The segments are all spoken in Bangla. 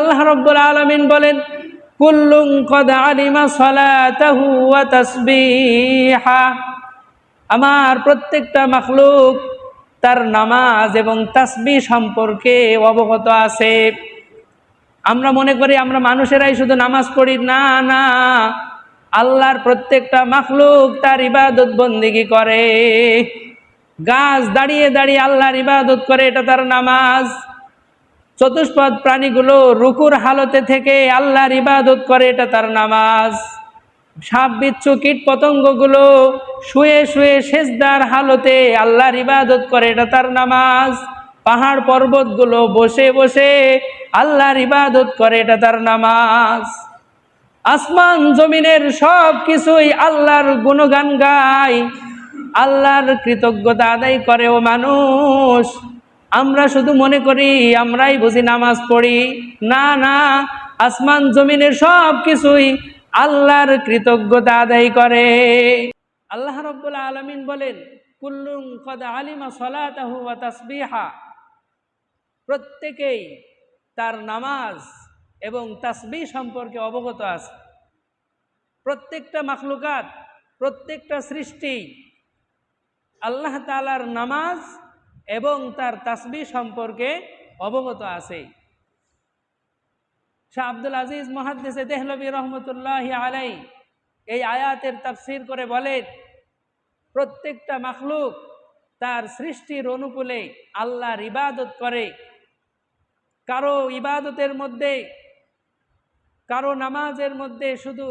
আল্লাহ রব্বুল আলমিন বলেন কুল্লুং কদ আলিমা সলাতাহু ওয়া আমার প্রত্যেকটা মাখলুক তার নামাজ এবং তাসবি সম্পর্কে অবগত আছে। আমরা মনে করি, আমরা মানুষেরাই শুধু নামাজ পড়ি। না না, আল্লাহর প্রত্যেকটা মাখলুক তার ইবাদত বন্দিগি করে। গাছ দাঁড়িয়ে দাঁড়িয়ে আল্লাহর ইবাদত করে, এটা তার নামাজ। চতুষ্পদ প্রাণীগুলো রুকুর হালতে থেকে আল্লাহর ইবাদত করে, এটা তার নামাজ। সাপ, বিচ্ছু, কীট পতঙ্গগুলো শুয়ে শুয়ে সেজদার হালতে আল্লাহর ইবাদত করে, এটা তার নামাজ। পাহাড় পর্বতগুলো বসে বসে আল্লাহর ইবাদত করে, এটা তার নামাজ। আসমান জমিনের সব কিছুই আল্লাহর গুণগান গায়, আল্লাহর কৃতজ্ঞতা আদায় করে ও মানুষ। আমরা শুধু মনে করি, আমরাই বুঝি নামাজ পড়ি। না না, আসমান জমিনের সব কিছুই আল্লাহর কৃতজ্ঞতা আদায় করে। আল্লাহ রব্বুল আলমিন বলেন, কুল্লুম কদ আলিমা সলাতাহু ওয়া তাসবিহা। প্রত্যেকেই তার নামাজ এবং তাসবি সম্পর্কে অবগত আছে। প্রত্যেকটা মাখলুকাত, প্রত্যেকটা সৃষ্টি আল্লাহ তালার নামাজ এবং তার তাসবি সম্পর্কে অবগত আছে। শাহ আব্দুল আজিজ মহাদ্দেসে দেহলবি রহমতুল্লাহ আলাই এই আয়াতের তাফসির করে বলেন, প্রত্যেকটা মাখলুক তার সৃষ্টির অনুকূলে আল্লাহর ইবাদত করে। কারও ইবাদতের মধ্যে, কারও নামাজের মধ্যে শুধু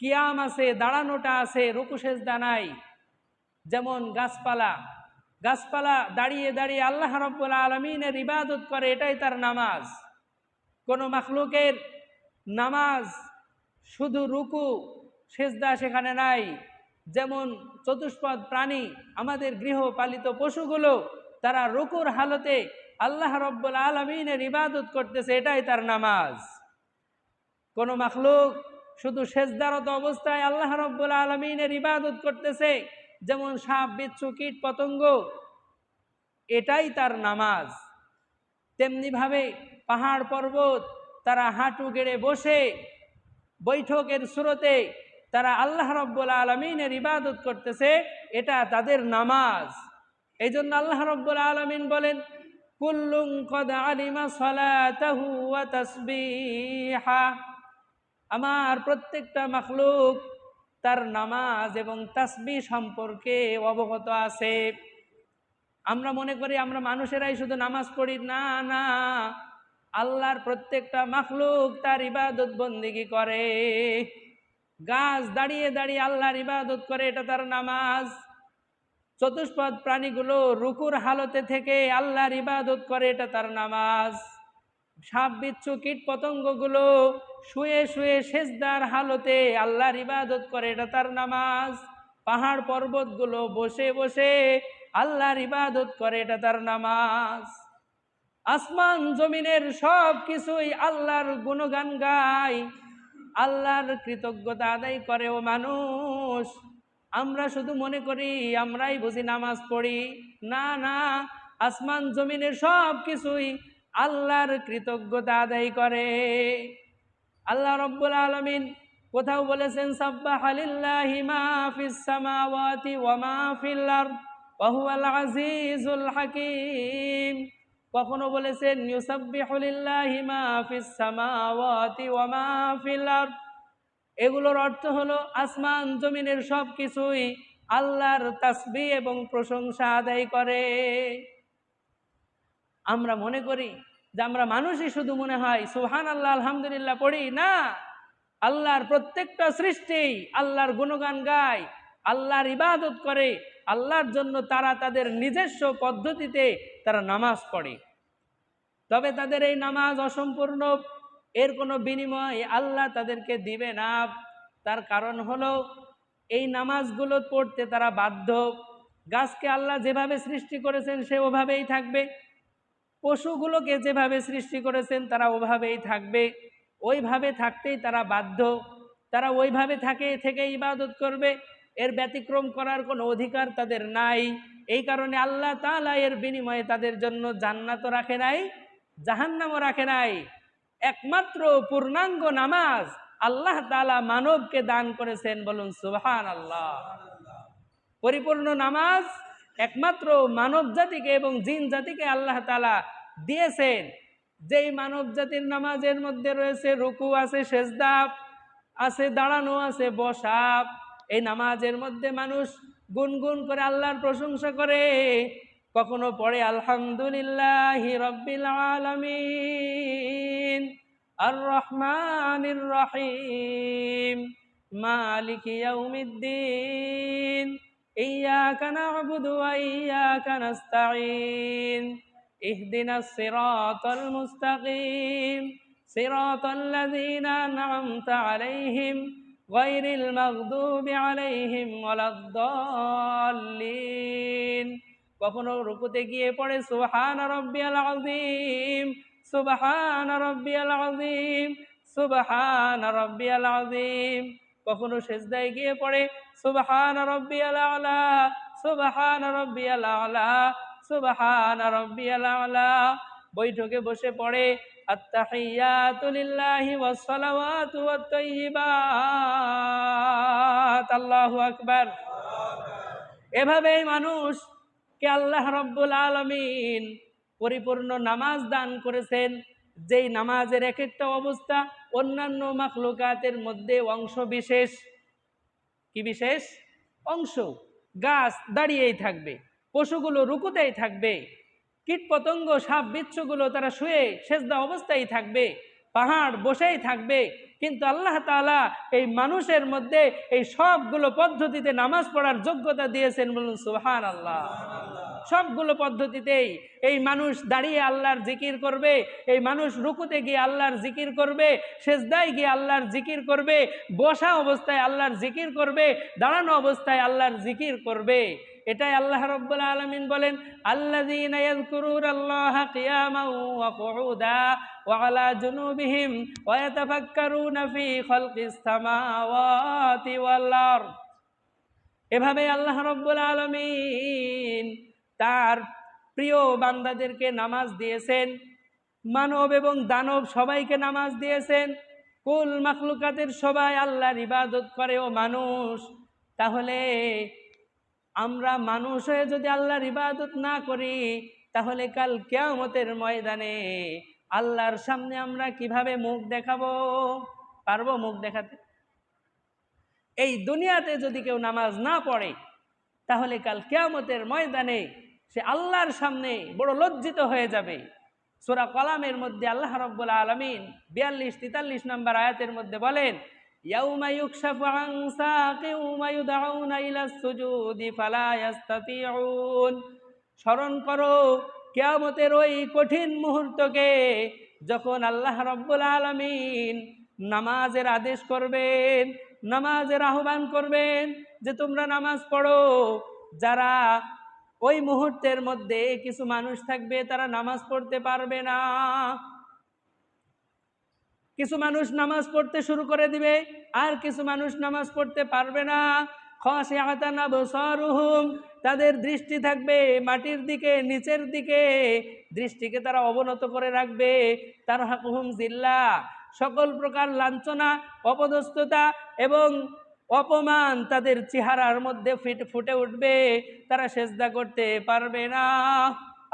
কিয়াম আছে, দাঁড়ানোটা আছে রুকুশেষ দানাই যেমন গাছপালা। গাছপালা দাঁড়িয়ে দাঁড়িয়ে আল্লাহ রব্বুল আলমিনের ইবাদত করে, এটাই তার নামাজ। কোনো মাখলুকের নামাজ শুধু রুকু, সেজদা সেখানে নাই। যেমন চতুষ্পদ প্রাণী, আমাদের গৃহপালিত পশুগুলো, তারা রুকুর হালতে আল্লাহ রব্বুল আলমিনের ইবাদত করতেছে, এটাই তার নামাজ। কোনো মাখলুক শুধু সেজদারত অবস্থায় আল্লাহ রব্বুল আলমিনের ইবাদত করতেছে যেমন সাপ, বিচ্ছু, কীট, পতঙ্গ, এটাই তার নামাজ। তেমনিভাবে পাহাড় পর্বত, তারা হাঁটু গেড়ে বসে, বৈঠকের সুরতে তারা আল্লাহ রব্বুল আলমিনের ইবাদত করতেছে, এটা তাদের নামাজ। এই জন্য আল্লাহ রব্বুল আলমিন বলেন কুল্লুং কদ আলিমা সলাতাহু ওয়া তাসবিহা। আমার প্রত্যেকটা মাখলুক তার নামাজ এবং তাসবি সম্পর্কে অবগত আছে। আমরা মনে করি আমরা মানুষেরাই শুধু নামাজ পড়ি। না না, আল্লাহর প্রত্যেকটা মাখলুক তার ইবাদত বন্দিগি করে। গাছ দাঁড়িয়ে দাঁড়িয়ে আল্লাহর ইবাদত করে, এটা তার নামাজ। চতুষ্পদ প্রাণীগুলো রুকুর হালতে থেকে আল্লাহর ইবাদত করে, এটা তার নামাজ। সাপ, বিচ্ছু কীট পতঙ্গগুলো শুয়ে শুয়ে সেজদার হালতে আল্লাহর ইবাদত করে, এটা তার নামাজ। পাহাড় পর্বতগুলো বসে বসে আল্লাহর ইবাদত করে, এটা তার নামাজ। আসমান জমিনের সব কিছুই আল্লাহর গুণগান গায়, আল্লাহর কৃতজ্ঞতা আদায় করে ও মানুষ। আমরা শুধু মনে করি, আমরাই বুঝি নামাজ পড়ি। না না, আসমান জমিনের সব কিছুই আল্লাহর কৃতজ্ঞতা আদায় করে। আল্লাহ রব্বুল আলমিন কোথাও বলেছেন হাকীম। কখনো বলেছেন সামাওয়াতি এগুলোর অর্থ হলো, আসমান জমিনের সব কিছুই আল্লাহর তাসবি এবং প্রশংসা আদায় করে। আমরা মনে করি যে আমরা মানুষই শুধু মনে হয় সুহান আল্লাহ আলহামদুলিল্লাহ পড়ি, না। আল্লাহর প্রত্যেকটা সৃষ্টি আল্লাহর গুণগান গায়, আল্লাহর ইবাদত করে, আল্লাহর জন্য তারা তাদের নিজস্ব পদ্ধতিতে তারা নামাজ পড়ে। তবে তাদের এই নামাজ অসম্পূর্ণ, এর কোনো বিনিময় আল্লাহ তাদেরকে দিবে না। তার কারণ হলো, এই নামাজগুলো পড়তে তারা বাধ্য। গাছকে আল্লাহ যেভাবে সৃষ্টি করেছেন, সে ওভাবেই থাকবে। পশুগুলোকে যেভাবে সৃষ্টি করেছেন, তারা ওভাবেই থাকবে। ওইভাবে থাকতেই তারা বাধ্য। তারা ওইভাবে থাকে, থেকে ইবাদত করবে। এর ব্যতিক্রম করার কোনো অধিকার তাদের নাই। এই কারণে আল্লাহ তালা এর বিনিময়ে তাদের জন্য জান্নাতও রাখে নাই, জাহান্নামও রাখে নাই। একমাত্র পূর্ণাঙ্গ নামাজ আল্লাহ তালা মানবকে দান করেছেন বলুন সুবহান আল্লাহ পরিপূর্ণ নামাজ একমাত্র মানব জাতিকে এবং জিন জাতিকে আল্লাহ তালা দিয়েছেন। যেই মানব জাতির নামাজের মধ্যে রয়েছে রুকু, আছে সেজদা, আছে দাঁড়ানো, আছে বসা। এই নামাজের মধ্যে মানুষ গুনগুন করে আল্লাহর প্রশংসা করে। কখনো পড়ে, আলহামদুলিল্লাহ রব্বিল আলামিন আর রহমানির রহিম, মালিক ইয়াউমিদ্দিন। إياك نعبد وإياك نستعين اهدنا الصراط المستقيم صراط الذين أنعمت عليهم غير المغضوب عليهم ولا الضالين কখনো রুকুতে গিয়ে পড়ে সুবহান রব্বিয়াল আযীম সুবহান রব্বিয়াল আযীম সুবহান রব্বিয়াল আযীম কখনো সেজদায় গিয়ে পড়ে, সুবহান রব্বিয়াল আলা, সুবহান রব্বিয়াল আলা, সুবহান রব্বিয়াল আলা। বৈঠকে বসে পড়ে, আত্তাহিয়াতু লিল্লাহি ওয়াস সালাওয়াতু ওয়াত তাইয়্যিবাত আল্লাহু আকবার। এভাবেই মানুষ কে আল্লাহ রব্বুল আলামিন পরিপূর্ণ নামাজ দান করেছেন, যেই নামাজের এক একটা অবস্থা অন্যান্য মাখলুকাতের মধ্যে অংশ বিশেষ। কি বিশেষ? অংশ। গাছ দাঁড়িয়েই থাকবে, পশুগুলো রুকুতেই থাকবে কীট পতঙ্গ সাপ, বিচ্ছুগুলো তারা শুয়ে সেজদা অবস্থায় থাকবে, পাহাড় বসেই থাকবে। কিন্তু আল্লাহ তাআলা এই মানুষের মধ্যে এই সবগুলো পদ্ধতিতে নামাজ পড়ার যোগ্যতা দিয়েছেন বলুন সুহান আল্লাহ সবগুলো পদ্ধতিতেই এই মানুষ দাঁড়িয়ে আল্লাহর জিকির করবে, এই মানুষ রুকুতে গিয়ে আল্লাহর জিকির করবে, সেজদায় গিয়ে আল্লাহর জিকির করবে, বসা অবস্থায় আল্লাহর জিকির করবে, দাঁড়ানো অবস্থায় আল্লাহর জিকির করবে। এটাই আল্লাহ রব্বুল আলমিন বলেন আল্লাহ এভাবে আল্লাহ রব্বুল আলমিন তার প্রিয় বান্দাদেরকে নামাজ দিয়েছেন। মানব এবং দানব সবাইকে নামাজ দিয়েছেন। কুল মাখলুকাতের সবাই আল্লাহর ইবাদত করে, ও মানুষ। তাহলে আমরা মানুষ হয়ে যদি আল্লাহর ইবাদত না করি, তাহলে কাল কেয়ামতের ময়দানে আল্লাহর সামনে আমরা কীভাবে মুখ দেখাবো? পারব মুখ দেখাতে? এই দুনিয়াতে যদি কেউ নামাজ না পড়ে, তাহলে কাল কেয়ামতের ময়দানে সে আল্লাহর সামনে বড় লজ্জিত হয়ে যাবে। সোরা কলামের মধ্যে আল্লাহ রব্বুল আলমিন বিয়াল্লিশ, তেতাল্লিশ নম্বর আয়াতের মধ্যে বলেন স্মরণ করো, কেয়ামতের ওই কঠিন মুহূর্তকে যখন আল্লাহ রব্বুল আলমিন নামাজের আদেশ করবেন, নামাজের আহ্বান করবেন যে তোমরা নামাজ পড়ো, যারা ওই মুহূর্তের মধ্যে কিছু মানুষ থাকবে, তারা নামাজ পড়তে পারবে না। কিছু মানুষ নামাজ পড়তে শুরু করে দিবে, আর কিছু মানুষ নামাজ পড়তে পারবে না। তাদের দৃষ্টি থাকবে মাটির দিকে, নিচের দিকে। দৃষ্টিকে তারা অবনত করে রাখবে। তার হাকুহুম জিল্লা, সকল প্রকার লাঞ্ছনা, অপদস্থতা এবং অপমান তাদের চেহারার মধ্যে ফিট ফুটে উঠবে, তারা সেজদা করতে পারবে না।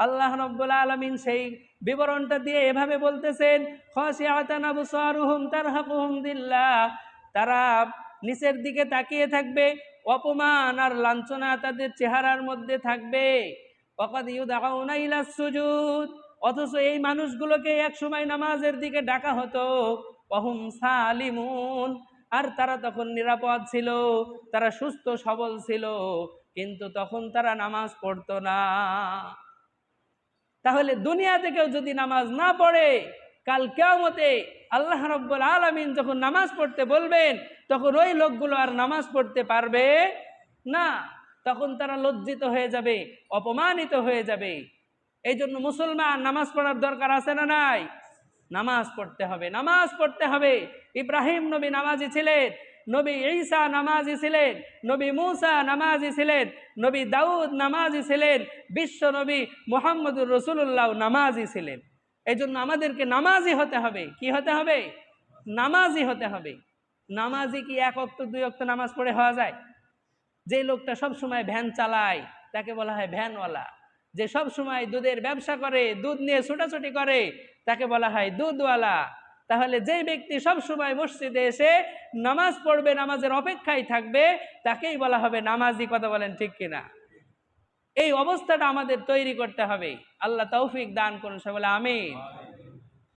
আল্লাহ রব্বুল আলমিন সেই বিবরণটা দিয়ে এভাবে বলতেছেন তারা নিচের দিকে তাকিয়ে থাকবে, অপমান আর লাঞ্ছনা তাদের চেহারার মধ্যে থাকবে। সুজুদ, অথচ এই মানুষগুলোকে এক সময় নামাজের দিকে ডাকা হতো। অহুম সালিমুন আর তারা তখন নিরাপদ ছিল, তারা সুস্থ, সবল ছিল, কিন্তু তখন তারা নামাজ পড়তো না। তাহলে দুনিয়া থেকেও যদি নামাজ না পড়ে, কাল কেমতে আল্লাহ রব্বুল আলমিন যখন নামাজ পড়তে বলবেন, তখন ওই লোকগুলো আর নামাজ পড়তে পারবে না। তখন তারা লজ্জিত হয়ে যাবে, অপমানিত হয়ে যাবে। এই জন্য মুসলমান নামাজ পড়ার দরকার আছে না নাই? নামাজ পড়তে হবে, নামাজ পড়তে হবে। ইব্রাহিম নবী নামাজি ছিলেন, নবী ঈসা নামাজি ছিলেন, নবী মুসা নামাজি ছিলেন, নবী দাউদ নামাজি ছিলেন, বিশ্ব নবী মোহাম্মদুর রসুল্লাহ নামাজি ছিলেন। এই জন্য আমাদেরকে নামাজি হতে হবে। কি হতে হবে? নামাজি হতে হবে। নামাজি কি এক অক্ত, দুই অক্ত নামাজ পড়ে হওয়া যায়? যে লোকটা সব সময় ভ্যান চালায়, তাকে বলা হয় ভ্যানওয়ালা। যে সব সময় দুধের ব্যবসা করে, দুধ নিয়ে ছোটাছুটি করে, তাকে বলা হয় দুধওয়ালা। তাহলে যে ব্যক্তি সব সময় মসজিদে এসে নামাজ পড়বে, নামাজের অপেক্ষায় থাকবে, তাকেই বলা হবে নামাজি, কথা বলেন ঠিক কিনা? এই অবস্থাটা আমাদের তৈরি করতে হবে। আল্লাহ তৌফিক দান করুন সে বলে আমিন।